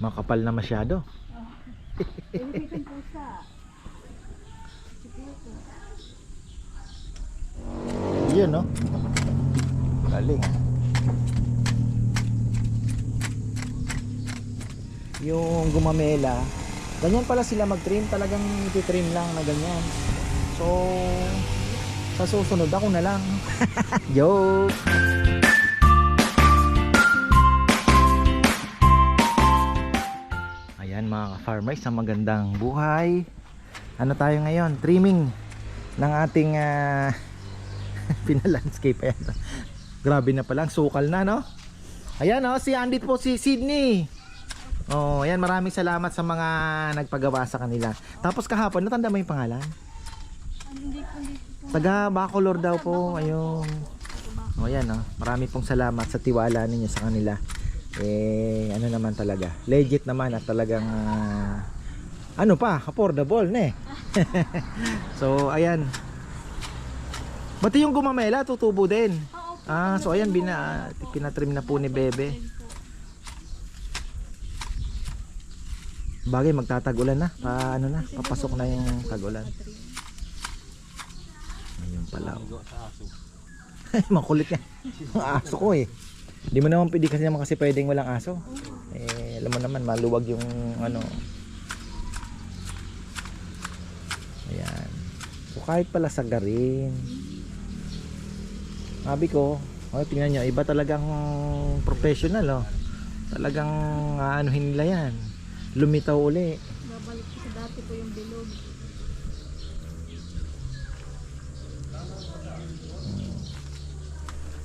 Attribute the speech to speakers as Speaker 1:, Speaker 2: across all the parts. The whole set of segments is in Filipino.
Speaker 1: Makapal na masyado. Yun, no? Galing. Yung gumamela, ganyan pala sila mag-trim. Talagang trim lang na ganyan. So, sa susunod ako na lang. Joke! Mga farmers sa magandang buhay. Ano tayo ngayon? Trimming ng ating ah, pinalandscape ayan. Grabe na pala, ang sukal na no. Ayan oh, si Andit po si Sydney. Oh, ayan maraming salamat sa mga nagpagawa sa kanila. Tapos kahapon, natanda mo yung pangalan? Taga Bacolor daw po. Ayun. O yan oh. Marami pong salamat sa tiwala ninyo sa kanila. Eh ano naman talaga. Legit naman at talagang ah, ano pa, affordable ne. so ayan. Pati yung gumamela tutubo din.
Speaker 2: Oo po.
Speaker 1: Ah, so ayan bina pinatrim na po ni Bebe. Bagay magtatagulan na. Pa ano na, papasok na yung tagulan. Ayun pala. oh. Makulit yan. Aso ko eh. Hindi mo naman pwede kasi naman kasi pwedeng walang aso. Eh, alam mo naman, maluwag yung ano. Ayan. So kahit pala sagarin. Sabi ko, oh, tingnan nyo, iba talagang professional oh. Talagang aanuhin nila yan. Lumitaw uli.
Speaker 2: Babalik po sa dati po yung bilog.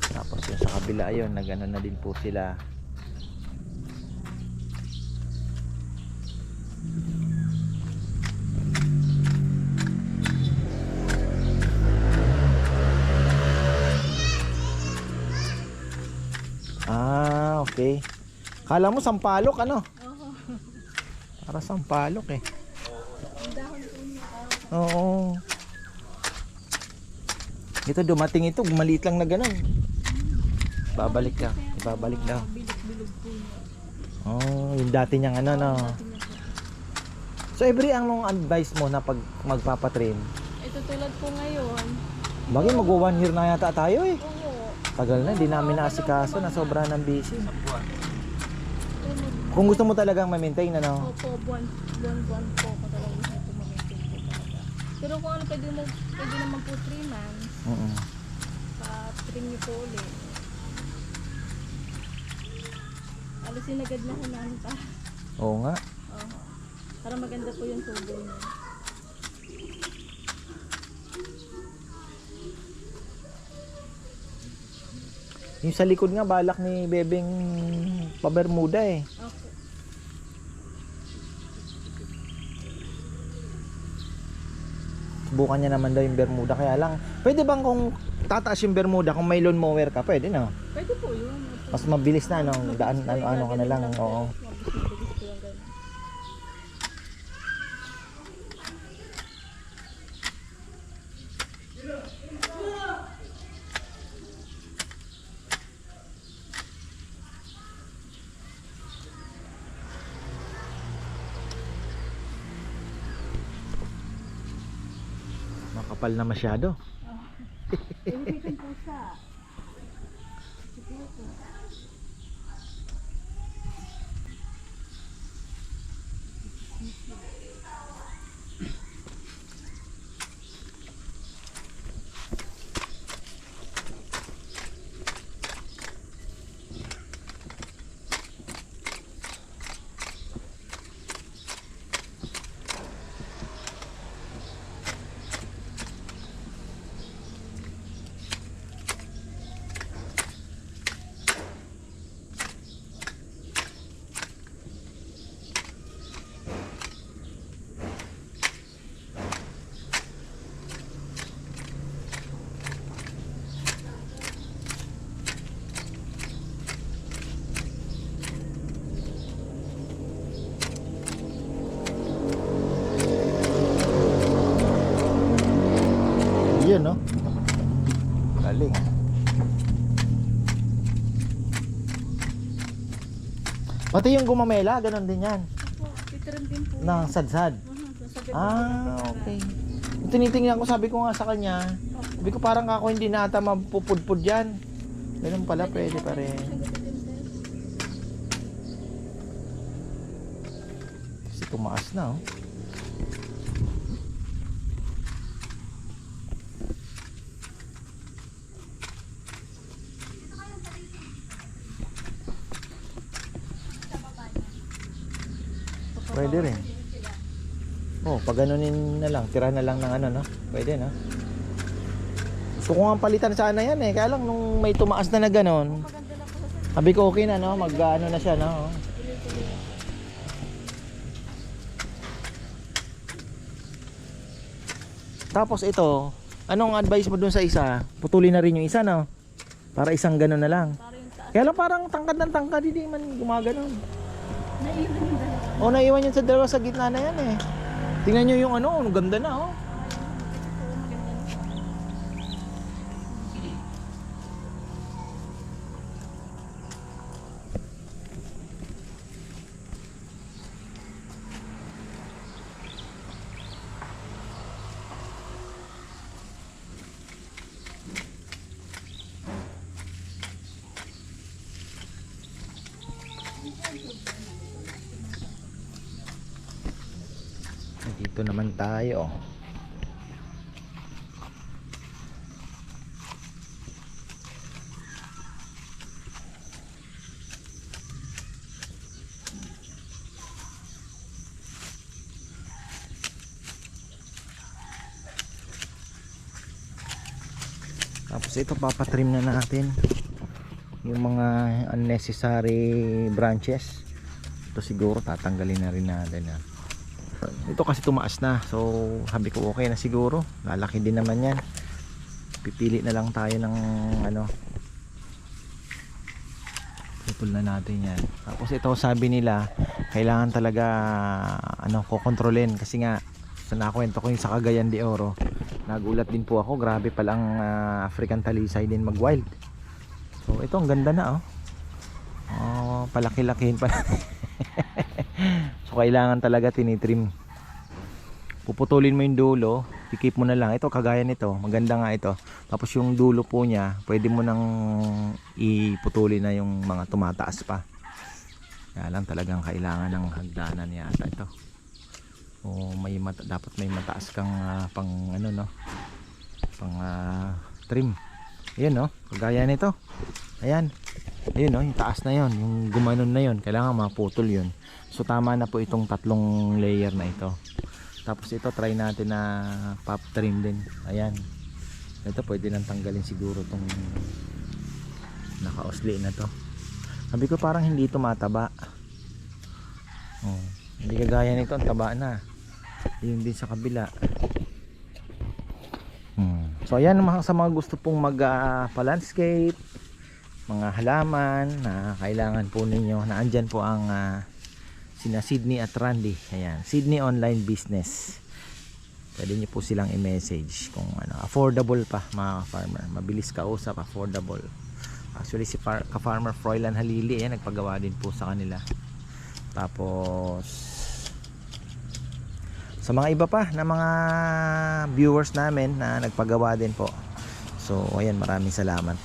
Speaker 1: Tapos yung sa kabila ayun, nagano na din po sila. Ah, okay. Kala mo sampalok ano? Para sampalok eh. Oo. Ito dumating ito, maliit lang na ganun. Babalik ka, ibabalik daw. Oh, yung dati niyang ano no. So every anong advice mo na pag magpapatrim?
Speaker 2: Ito tulad po ngayon.
Speaker 1: Bagay mag one year na yata tayo eh.
Speaker 2: Oo.
Speaker 1: Tagal na, di namin naasikaso, na sobra ng busy. Kung gusto mo talagang ma-maintain ano.
Speaker 2: Opo, buwan, buwan-buwan po ako talaga gusto po ma-maintain po talaga. Pero kung ano, pwede, mo, pwede naman po 3 months,
Speaker 1: Mm.
Speaker 2: pa-trim niyo po ulit. Alisin agad na namin para,
Speaker 1: Oo nga.
Speaker 2: oh, para maganda po yung tubo niya.
Speaker 1: Yung sa likod nga balak ni Bebeng pa-Bermuda eh.
Speaker 2: Okay.
Speaker 1: Subukan niya naman daw yung Bermuda kaya lang. Pwede bang kung tataas yung Bermuda kung may lawn mower ka? Pwede no?
Speaker 2: Pwede po yun.
Speaker 1: Mas mabilis na no? Daan ano ano ka na lang. Oo. Makapal na masyado.
Speaker 2: Ilagay kang pusa. Siguro po.
Speaker 1: Yun no? Galing. Pati yung gumamela, ganun din yan.
Speaker 2: Opo, titrim din po.
Speaker 1: Na sadsad. Ah, okay. Yung Tinitingnan ko, sabi ko nga sa kanya, sabi ko parang ako hindi na ata mapupudpud yan. Ganun pala, pwede pa rin. Kasi tumaas na, oh. Pwede rin. Oh, pag ganunin na lang, tira na lang ng ano, no? Pwede, no? Gusto ko nga palitan sana yan eh. Kaya lang nung may tumaas na na
Speaker 2: sa
Speaker 1: sabi ko okay na, no? Mag ano na siya, no? Tapos ito, anong advice mo dun sa isa? Putulin na rin yung isa, no? Para isang ganon na lang. Kaya lang parang tangkad ng tangkad, hindi man gumaganon.
Speaker 2: Naiwan yung dalawa.
Speaker 1: O naiwan yun sa dalawa sa gitna na yan eh. Tingnan nyo yung ano, ang ganda na oh. Dito naman tayo. Tapos ito papatrim na natin yung mga unnecessary branches. Ito siguro tatanggalin na rin natin. ah. Ito kasi tumaas na. So, sabi ko okay na siguro. Lalaki din naman yan. Pipili na lang tayo ng ano. Putol na natin yan. Tapos ito sabi nila, kailangan talaga ano, kokontrolin kasi nga sa nakwento ko yung sa Cagayan de Oro nagulat din po ako grabe palang ah, African talisay din mag wild so ito ang ganda na oh oh palaki-lakihin pa so kailangan talaga tinitrim puputulin mo yung dulo ikip mo na lang. Ito kagaya nito maganda nga ito. Tapos yung dulo po niya pwede mo nang iputulin na yung mga tumataas pa. Kaya lang talagang kailangan ng hagdanan yata ito. O may mata, dapat may mataas kang ah, pang ano no? Pang ah, trim. Ayan no? Kagaya nito. Ayan. Ayun no? Yung taas na yon yung gumanon na yon kailangan maputol yun. So tama na po itong tatlong layer na ito tapos ito try natin na pop trim din. Ayan. Ito pwede nang tanggalin siguro tong nakaosli na to. Sabi ko parang hindi tumataba oh, hindi kagaya nito ang taba na. Yun din sa kabila. Hmm. so ayan mga sa mga gusto pong mag ah, pa-landscape mga halaman na kailangan po ninyo na andyan po ang ah, sina Sydney at Randy. Ayan. Sydney Online Business. Pwede nyo po silang i-message kung ano affordable pa mga farmer mabilis kausap affordable. Actually si far- ka-farmer Froilan Halili ayan nagpagawa din po sa kanila. Tapos sa mga iba pa na mga viewers namin na nagpagawa din po. So ayan maraming salamat.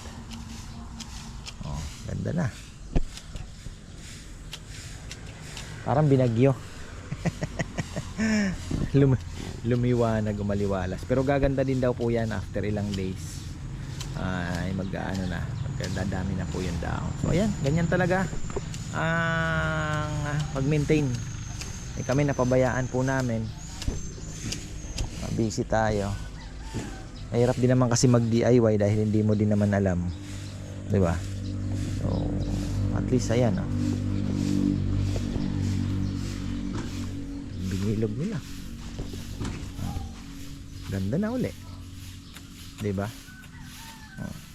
Speaker 1: Oh, ganda na parang binagyo. Lum lumiwanag umaliwalas. Pero gaganda din daw po yan after ilang days. Ay mag ano na magdadami na po yung daon. So ayan ganyan talaga ang pag maintain eh, kami napabayaan po namin. Ah, busy tayo. Mahirap din naman kasi mag DIY dahil hindi mo din naman alam. Di ba? So at least ayan oh. Binilog nila. Ganda na uli. Di ba? Oh.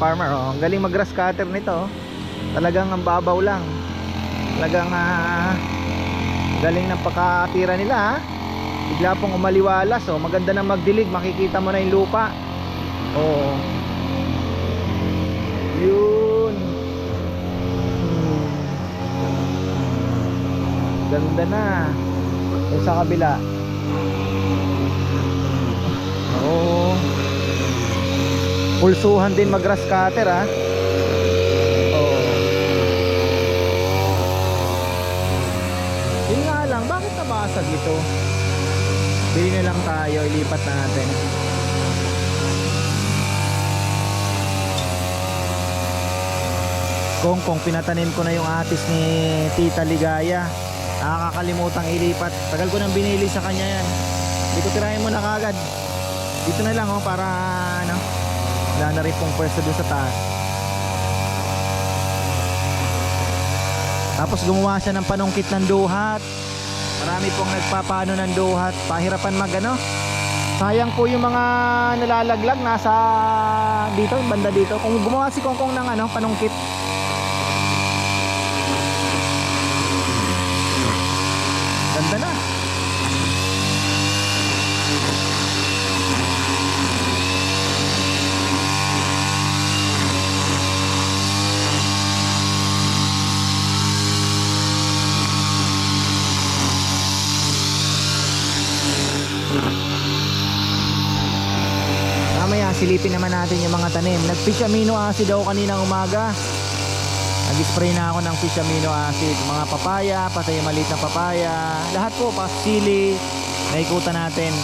Speaker 1: Ka-farmer. Oh. Galing mag-grass cutter nito. oh. Talagang ang babaw lang. Talagang ah, galing ng pagkatira nila. ha. Bigla pong umaliwalas. Oh. Maganda na magdilig. Makikita mo na yung lupa. Oo. Yun. Hmm. Ganda na. Yung sa kabila. Oo. Pulsuhan din mag-grass cutter ah. Oo. Yun nga lang, bakit nabasag ito? Bili na lang tayo, ilipat natin. Kung kung pinatanim ko na yung atis ni Tita Ligaya, nakakalimutang ilipat. Tagal ko nang binili sa kanya yan. Hindi ko tirahin mo na kagad. Dito na lang oh para wala na rin pong pwesto dun sa taas. Tapos gumawa siya ng panungkit ng duhat. Marami pong nagpapano ng duhat. Pahirapan mag ano. Sayang po yung mga nalalaglag nasa dito, banda dito. Kung gumawa si Kongkong ng ano, panungkit. Silipin naman natin yung mga tanim. Nag-fish amino acid ako kaninang umaga. Nag-spray na ako ng fish amino acid. Mga papaya, patay maliit na papaya. Lahat po, pasili. Naikutan natin.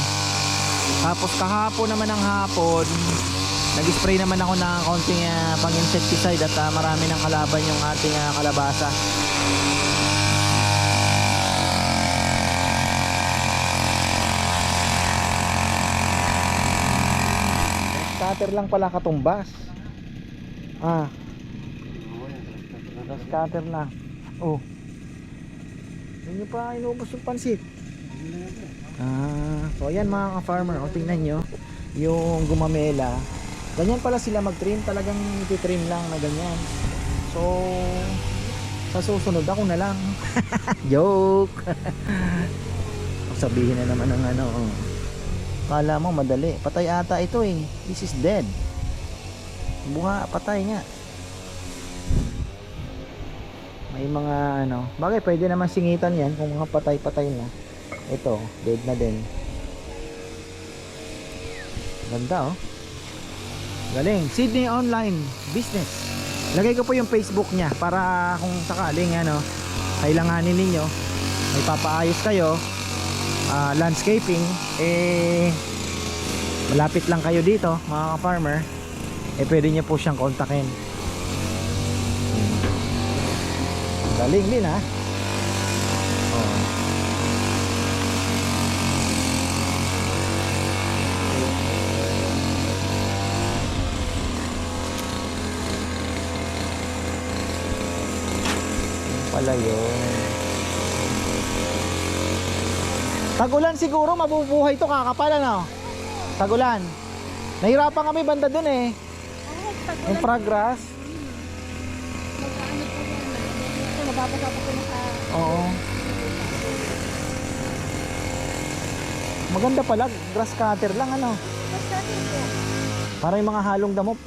Speaker 1: Tapos kahapon naman ng hapon, nag-spray naman ako ng konting ah, pang-insecticide at ah, marami ng kalaban yung ating ah, kalabasa. Scatter lang pala katumbas. Ah. Scatter lang. Oh. Hindi nyo pa inubos yung pansit. Ah, so ayan mga ka-farmer, o tingnan nyo, yung gumamela, ganyan pala sila mag-trim, talagang titrim lang na ganyan. So, sa susunod ako na lang. Joke! Sabihin na naman ng ano, oh. Kala mo madali, patay ata ito eh. This is dead. Bunga, patay nga. May mga ano, bagay pwede naman singitan yan kung mga patay-patay na. Ito, dead na din. Ganda oh. Galing. Sydney Online Business. Lagay ko po yung Facebook niya para kung sakaling ano, kailanganin ninyo, may papaayos kayo, ah, landscaping, eh, malapit lang kayo dito, mga farmer, eh pwede niyo po siyang kontakin. Galing din ha. Oh. Yun pala yun. Tagulan siguro mabubuhay to kakapal ano? Tagulan. Nahirapan kami banda dun eh.
Speaker 2: Oh.
Speaker 1: Yung progress. Oo. Maganda pala, grass cutter lang ano.
Speaker 2: Rin po.
Speaker 1: Para yung mga halong damo.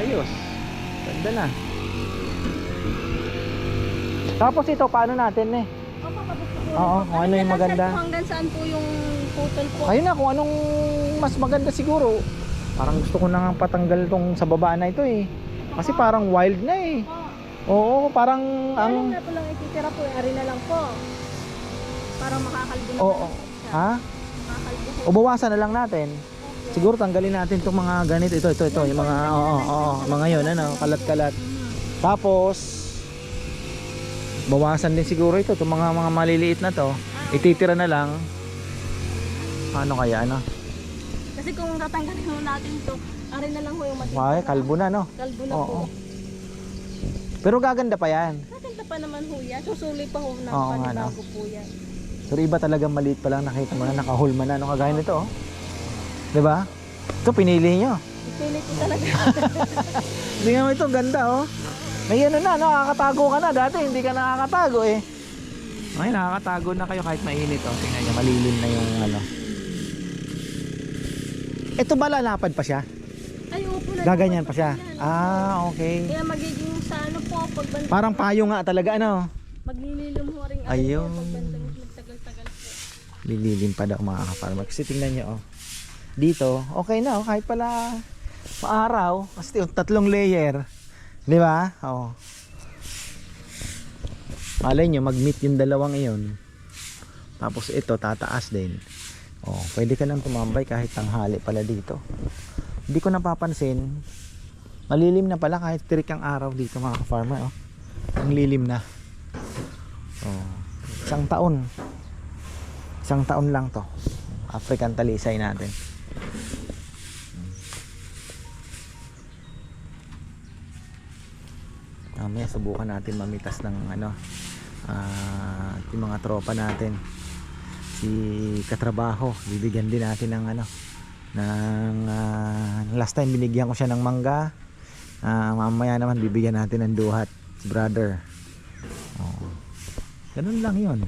Speaker 1: Ayos. Ganda na. Tapos ito, paano natin eh?
Speaker 2: Opo, po.
Speaker 1: Oo, kung ano yung maganda.
Speaker 2: Hanggang saan po yung putol po.
Speaker 1: Ayun na, kung anong mas maganda siguro. Parang gusto ko na nga patanggal tong sa baba na ito eh. Kasi parang wild na eh. Oo, parang
Speaker 2: Ang...
Speaker 1: ang...
Speaker 2: na po lang ititira po, ari na lang po. Parang makakalbo na
Speaker 1: Oo.
Speaker 2: po siya.
Speaker 1: Ha?
Speaker 2: Makakalbo po.
Speaker 1: O bawasan na lang natin. Siguro tanggalin natin itong mga ganito. Ito, ito, ito. Yung mga, oo, oo, mga yun, ano, kalat-kalat. Tapos, bawasan din siguro ito. Itong mga, mga maliliit na to. Ititira na lang. Ano kaya, ano?
Speaker 2: Kasi kung tatanggalin mo natin to, ari na lang po yung matitira.
Speaker 1: Ay, kalbo na, no?
Speaker 2: Kalbo na
Speaker 1: Oo.
Speaker 2: po.
Speaker 1: Pero gaganda pa yan.
Speaker 2: Maganda pa naman ho yan. Susuli pa ho ng
Speaker 1: Oo
Speaker 2: panibago po yan.
Speaker 1: Pero iba talaga maliit pa lang nakita mo na nakahulma na. Ano kagaya nito oh. 'Di ba? Ito pinili nyo.
Speaker 2: Ipili ko talaga.
Speaker 1: Tingnan mo ito, ganda oh. May ano na, nakakatago ka na. Dati hindi ka nakakatago eh. Ngayon nakakatago na kayo kahit mainit oh. Tingnan nyo, malilim na yung ano. Ito ba lalapad pa siya?
Speaker 2: Ay, upo na.
Speaker 1: Gaganyan pa siya? Ah, okay.
Speaker 2: Kaya magiging sa ano po, pagbanda.
Speaker 1: Parang payo nga talaga ano.
Speaker 2: Maglililim ho rin.
Speaker 1: Ayun.
Speaker 2: Pagbanda magtagal-tagal po.
Speaker 1: Lililim pa daw mga kaparmer. Kasi tingnan nyo oh. Dito, okay na oh. Kahit pala maaraw. Kasi yung tatlong layer. Di ba? Oh. Malay nyo, mag-meet yung dalawang iyon. Tapos ito, tataas din. Oh, pwede ka nang tumambay kahit tanghali pala dito. Hindi ko napapansin. Malilim na pala kahit tirik ang araw dito mga farmer. Oh. Ang lilim na. Oh. Isang taon. Isang taon lang to. African talisay natin. Mamaya subukan natin mamitas ng ano ah, yung mga tropa natin. Si katrabaho bibigyan din natin ng ano ng ah, last time binigyan ko siya ng mangga. Ah, mamaya naman bibigyan natin ng duhat brother. Oh. ganun lang yon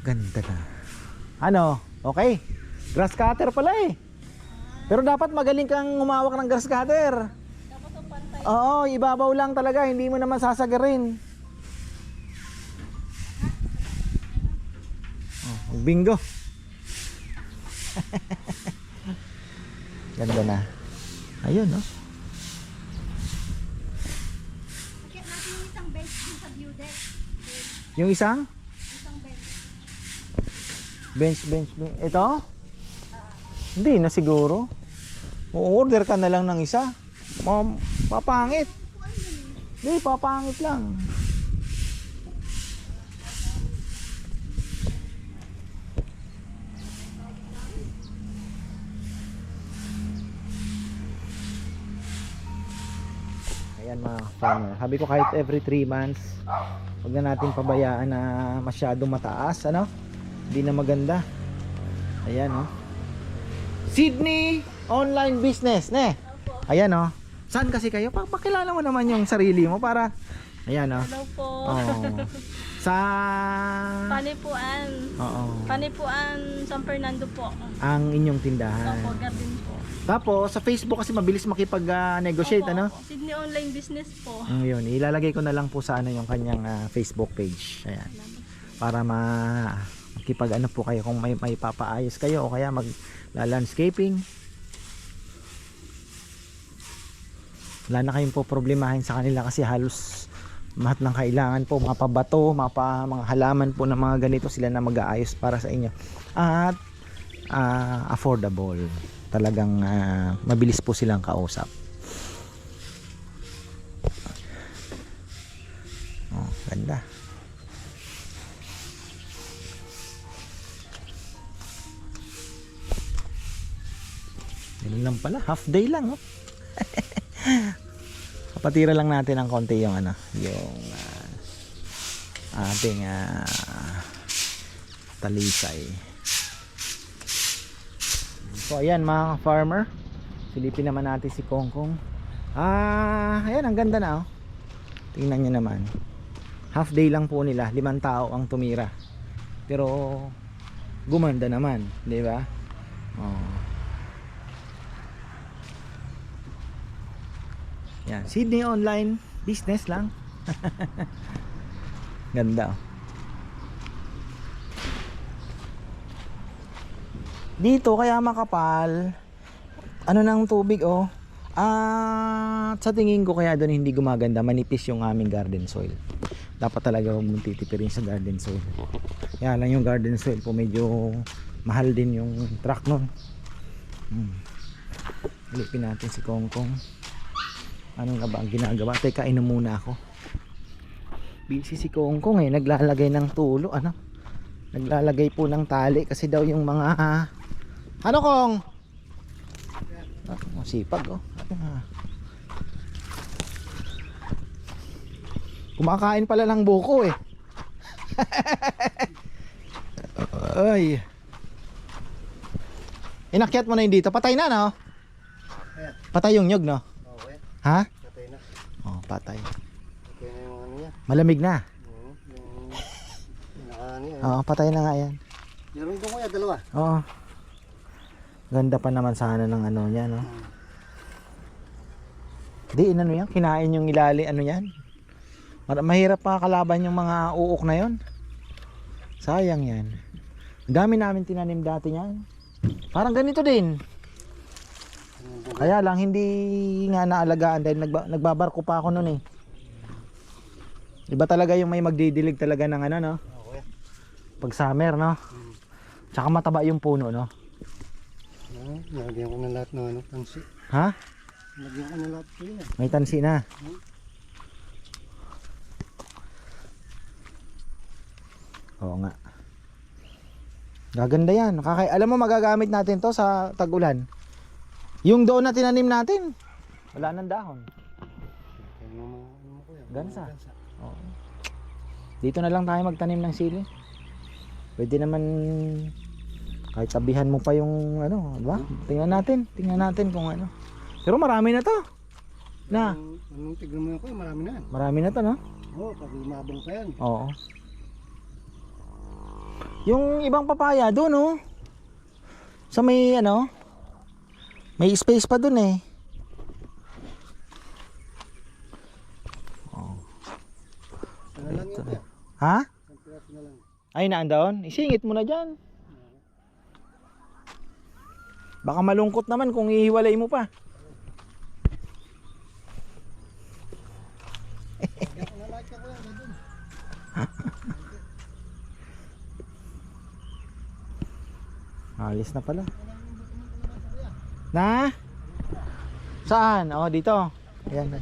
Speaker 1: ganda na. Ano? Okay? Grass cutter pala eh pero dapat magaling kang umawak ng grass cutter
Speaker 2: Dapat ang pantay.
Speaker 1: Oo, ibabaw lang talaga, hindi mo naman sasagarin. Oh, bingo. Ganda na. Ayun, no?
Speaker 2: Bakit natin yung isang bench sa view deck?
Speaker 1: Yung isang?
Speaker 2: Isang bench.
Speaker 1: Bench, bench, bench. Ito? Hindi na siguro. Order ka na lang ng isa. Ma- papangit. Hindi, papangit lang. Ayan mga farmer. Sabi ko kahit every 3 months, huwag na natin pabayaan na masyadong mataas, ano? Hindi na maganda. Ayan, oh. Sydney Online Business, ne? Ayan, oh. Saan kasi kayo? Pa pakilala mo naman yung sarili mo para Ayan, oh.
Speaker 2: Hello po.
Speaker 1: Oh. Sa
Speaker 2: Panipuan.
Speaker 1: Oo.
Speaker 2: Panipuan San Fernando po.
Speaker 1: Ang inyong tindahan.
Speaker 2: Opo, garden po.
Speaker 1: Tapos sa Facebook kasi mabilis makipag-negotiate,
Speaker 2: Opo,
Speaker 1: ano?
Speaker 2: opo. Sydney Online Business po.
Speaker 1: Mm, yun, ilalagay ko na lang po sa ano yung kanyang ah, Facebook page. Ayan. Para ma makipag ano po kayo kung may may papaayos kayo o kaya mag landscaping. Wala na kayong po problemahin sa kanila kasi halos lahat ng kailangan po mga pabato, mga, pa, mga halaman po ng mga ganito sila na mag-aayos para sa inyo. At ah, affordable. Talagang ah, mabilis po silang kausap. Oh, ganda. Ganun lang pala, half day lang oh. Kapatira lang natin ng konti yung ano, yung ah, ating ah, talisay. So ayan mga farmer, silipin naman natin si Kongkong. Ah, ayan ang ganda na oh. Tingnan nyo naman. Half day lang po nila, limang tao ang tumira. Pero gumanda naman, 'di ba? Oh. Yan, Sydney online business lang. Ganda. oh. Dito kaya makapal. Ano ng tubig oh. Ah, sa tingin ko kaya doon hindi gumaganda, manipis yung aming garden soil. Dapat talaga huwag mong titipirin sa garden soil. Kaya lang yung garden soil po medyo mahal din yung truck nun. Hmm. Ilipin natin si Kongkong. Ano nga ba ang ginagawa? Teka, inom muna ako. Busy si Kongkong eh, naglalagay ng tulo, ano? Naglalagay po ng tali kasi daw yung mga Ano Kong? Ah, masipag oh. Ah. Kumakain pala ng buko eh. Ay. Inakyat mo na yun dito. Patay na, no? Patay yung nyog, no? Ha?
Speaker 3: Patay na.
Speaker 1: Oh, patay.
Speaker 3: Patay na yung ano niya.
Speaker 1: Malamig na.
Speaker 3: Oo, Yung... Yung naka ano yan.
Speaker 1: Oo, patay na nga yan.
Speaker 3: Meron doon kuya, dalawa.
Speaker 1: Oo. Ganda pa naman sana ng ano niya, no?
Speaker 3: Hmm.
Speaker 1: Di, ano yan? Kinain yung ilali, ano yan? Mahirap pa kalaban yung mga uok na yon. Sayang yan. Ang dami namin tinanim dati niyan. Parang ganito din. Kaya lang hindi nga naalagaan dahil nagba- nagbabarko pa ako noon eh. Iba talaga yung may magdidilig talaga ng ano no? Pag summer no?
Speaker 3: Hmm.
Speaker 1: Tsaka mataba yung puno no?
Speaker 3: Ah, Nalagyan ko na lahat ng ano, tansi.
Speaker 1: Ha?
Speaker 3: Nalagyan ko na lahat ko yun.
Speaker 1: May tansi na. Oo nga. Gaganda yan. Nakaka- Alam mo magagamit natin to sa tag-ulan. Yung doon na tinanim natin. Wala nang dahon. Gansa. Oo. Dito na lang tayo magtanim ng sili. Pwede naman kahit tabihan mo pa yung ano, di ba? Tingnan natin, tingnan natin kung ano. Pero marami na to. Na,
Speaker 3: Anong, tignan mo kuya, marami na
Speaker 1: marami na to, no?
Speaker 3: Oo, pag lumabang pa yan.
Speaker 1: Oo. Yung ibang papaya doon, oh. Sa may ano, may space pa doon eh.
Speaker 3: Yun kuya.
Speaker 1: Ha? Ay, naandoon? Isingit mo na dyan. Baka malungkot naman kung ihiwalay mo pa. Alis na pala. Na? Saan? Oh, dito. Ayan.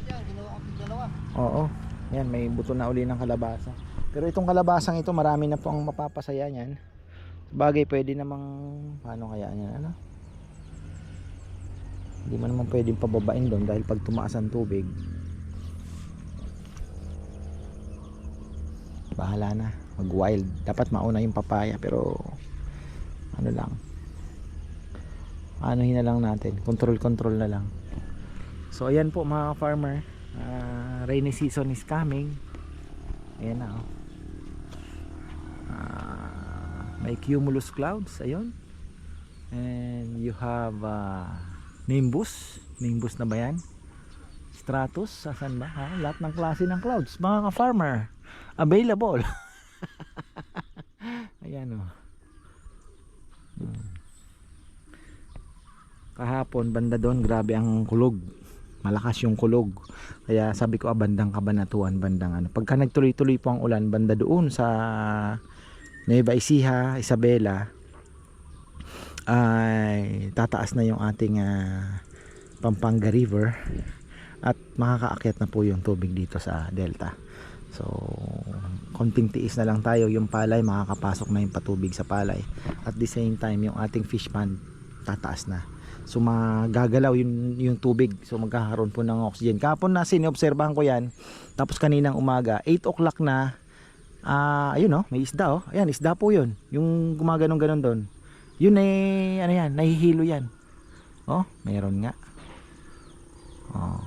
Speaker 1: Oo. Yan, may buto na uli ng kalabasa. Pero itong kalabasang ito, marami na po ang mapapasaya niyan. Bagay, pwede namang, paano kaya niyan, ano? Hindi mo naman pwedeng pababain doon dahil pag tumaas ang tubig, bahala na, mag wild. Dapat mauna yung papaya, pero ano lang, anuhin na lang natin, control-control na lang. So ayan po mga farmer, Ah, rainy season is coming. Ayan na oh. Ah, may cumulus clouds, ayun. And you have uh, nimbus. Nimbus na ba yan? Stratus, asan ba? Ha? Lahat ng klase ng clouds. Mga ka-farmer, available. Ayan oh. Hmm. Kahapon, banda doon, grabe ang kulog. Malakas yung kulog. Kaya sabi ko ah, bandang kabanatuan bandang ano. Pagka nagtuloy-tuloy po ang ulan banda doon sa Nueva Ecija Isabela ay tataas na yung ating ah, Pampanga River at makakaakyat na po yung tubig dito sa Delta. So konting tiis na lang tayo. Yung palay makakapasok na yung patubig sa palay. At the same time yung ating fish pond tataas na So magagalaw yung, yung tubig. So magkakaroon po ng oxygen. Kapon na sinobserbahan ko yan. Tapos kaninang umaga, 8 o'clock na. Ah, ayun oh, may isda oh. Ayan, isda po 'yun. Yung gumaganong ganon doon. Yun eh, ano yan, nahihilo yan. Oh, meron nga. Oh.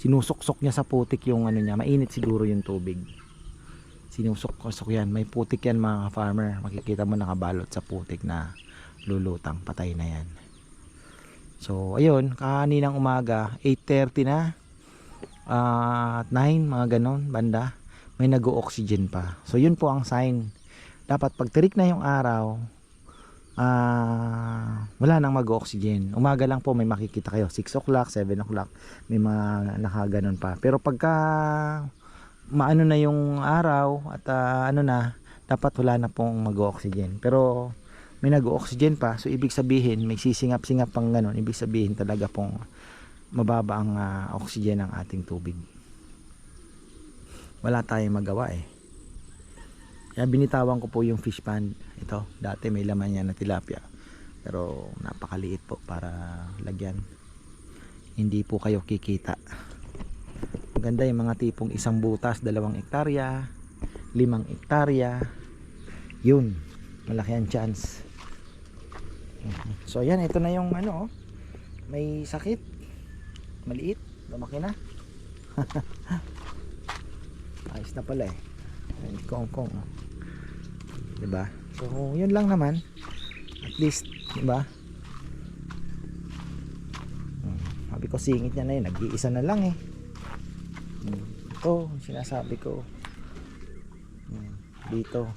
Speaker 1: Sinusuksok niya sa putik yung ano niya. Mainit siguro yung tubig. Sinusok-sok yan. May putik yan mga farmer. Makikita mo nakabalot sa putik na lulutang. Patay na yan. So, ayun, kaninang umaga, 8.30 na. Ah, at 9, mga ganon, banda. May nag-oxygen pa. So, yun po ang sign. Dapat pag tirik na yung araw, ah, wala nang mag-oxygen. Umaga lang po may makikita kayo. 6 o'clock, 7 o'clock, may mga nakaganon pa. Pero pagka maano na yung araw at ah, ano na, dapat wala na pong mag-oxygen. Pero may nag-oxygen pa. So ibig sabihin may sisingap-singap pang ganun. Ibig sabihin talaga pong mababa ang ah, oxygen ng ating tubig. Wala tayong magawa eh. Kaya binitawan ko po yung fish pond. Ito dati may laman yan na tilapia. Pero napakaliit po para lagyan. Hindi po kayo kikita. Maganda yung mga tipong isang butas, dalawang ektarya, limang ektarya. Yun, malaki ang chance. So ayan, ito na yung ano, oh. may sakit. Maliit, lumaki na. Ayos na pala eh. Ay, Kong kong. oh. 'Di ba? So, yun lang naman. At least, 'di ba? Hmm, Sabi ko singit niya na yun, nag-iisa na lang eh. Hmm, Ito, sinasabi ko. Hmm, Dito.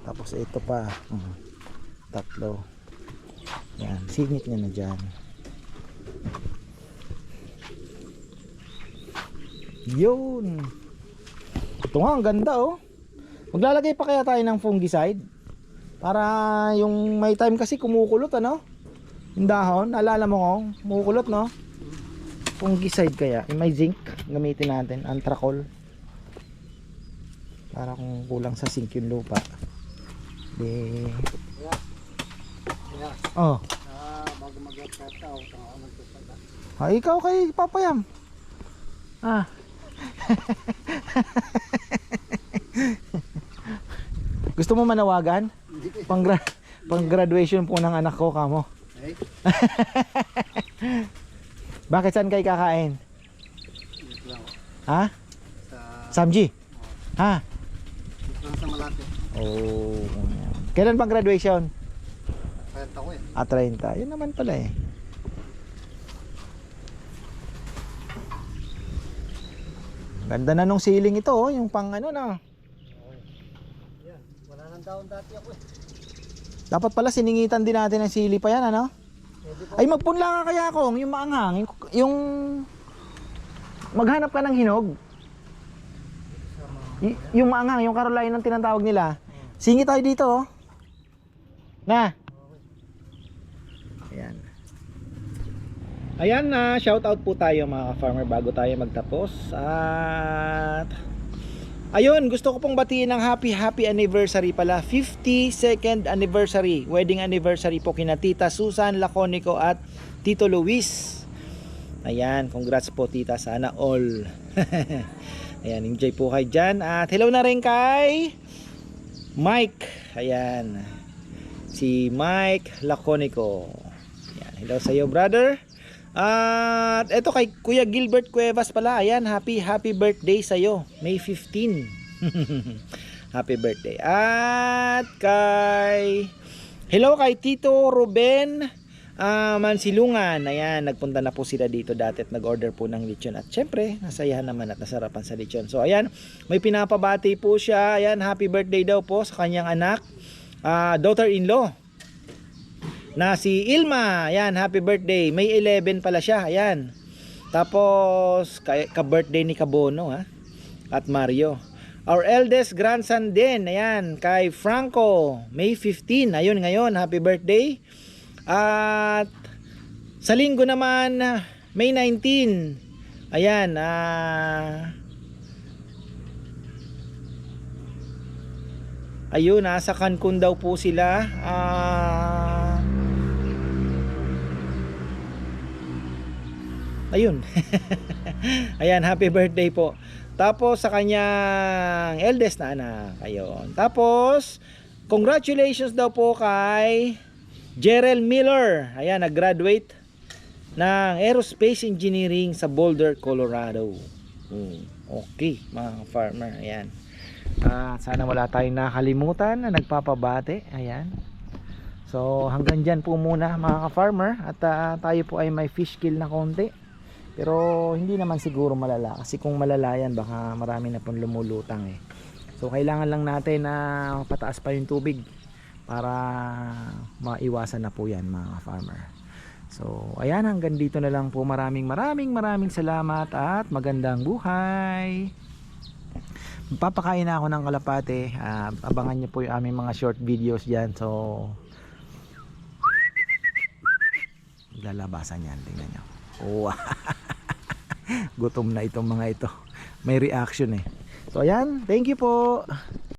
Speaker 1: Tapos ito pa. Hmm, Tatlo. Yan, singit niya na dyan. Yun. Ito nga, ang ganda oh. Maglalagay pa kaya tayo ng fungicide? Para yung may time kasi kumukulot ano? Yung dahon, naalala mo kung kumukulot no? Fungicide kaya, yung may zinc gamitin natin, anthracol. Para kung kulang sa zinc yung lupa. Di...
Speaker 3: Kaya,
Speaker 1: Oh,
Speaker 3: magpapala.
Speaker 1: ah, ikaw kay Papayam. Ah. Gusto mo manawagan? Pang, pang graduation po ng anak ko kamo. Bakit saan kayo kakain? Ha?
Speaker 3: Sa,
Speaker 1: Samji? Ha?
Speaker 3: sa malapit.
Speaker 1: Oh. Kailan bang graduation?
Speaker 3: Kaya ako eh.
Speaker 1: Ah, 30. Yun naman pala eh. Ganda na nung ceiling ito oh, yung pang ano na.
Speaker 3: Yan, wala nang daon dati ako eh.
Speaker 1: Dapat pala siningitan din natin ng sili pa yan ano? Ay magpunla ka kaya kong yung maanghang, yung, yung maghanap ka ng hinog. Y- yung maanghang, yung Caroline ang tinatawag nila. Singi tayo dito oh. Na. Ayan. Ayan na, shout out po tayo mga farmer bago tayo magtapos. At Ayun, gusto ko pong batiin ng happy happy anniversary pala. 52nd anniversary, wedding anniversary po kina Tita Susan Laconico at Tito Luis. Ayan, congrats po tita, sana all. Ayan, enjoy po kayo dyan. At hello na rin kay Mike. Ayan, si Mike Laconico. Ayan, hello sa iyo brother. At eto kay Kuya Gilbert Cuevas pala. Ayan, happy happy birthday sa iyo. May 15. happy birthday. At kay Hello kay Tito Ruben ah, Mansilungan. Ayan, nagpunta na po sila dito dati at nag-order po ng lechon. At syempre, nasayahan naman at nasarapan sa lechon. So ayan, may pinapabati po siya. Ayan, happy birthday daw po sa kanyang anak. ah, daughter-in-law na si Ilma. Ayan, happy birthday. May 11 pala siya. Ayan. Tapos, ka- ka-birthday ni Kabono ha. At Mario. Our eldest grandson din. Ayan, kay Franco. May 15. Ayun ngayon, happy birthday. At sa linggo naman, May 19. Ayan, ah... Ayun, nasa Cancun daw po sila. Ah... Ayun. Ayan, happy birthday po. Tapos sa kanyang eldest na anak. Ayun. Tapos, congratulations daw po kay Jerel Miller. Ayan, nag-graduate ng Aerospace Engineering sa Boulder, Colorado. Hmm, Okay, mga farmer. Ayan. Ah, sana wala tayong nakalimutan na nagpapabate. Ayan. So hanggang dyan po muna mga ka-farmer at ah, tayo po ay may fish kill na konti. Pero hindi naman siguro malala kasi kung malala yan baka marami na pong lumulutang eh. So kailangan lang natin na pataas pa yung tubig para maiwasan na po yan mga ka-farmer. So ayan hanggang dito na lang po maraming maraming maraming salamat at magandang buhay. Papakain ako ng kalapate. Ah, abangan niyo po yung aming mga short videos diyan. So lalabasan yan. Tingnan nyo. Wow. Gutom na itong mga ito. May reaction eh. So ayan. Thank you po.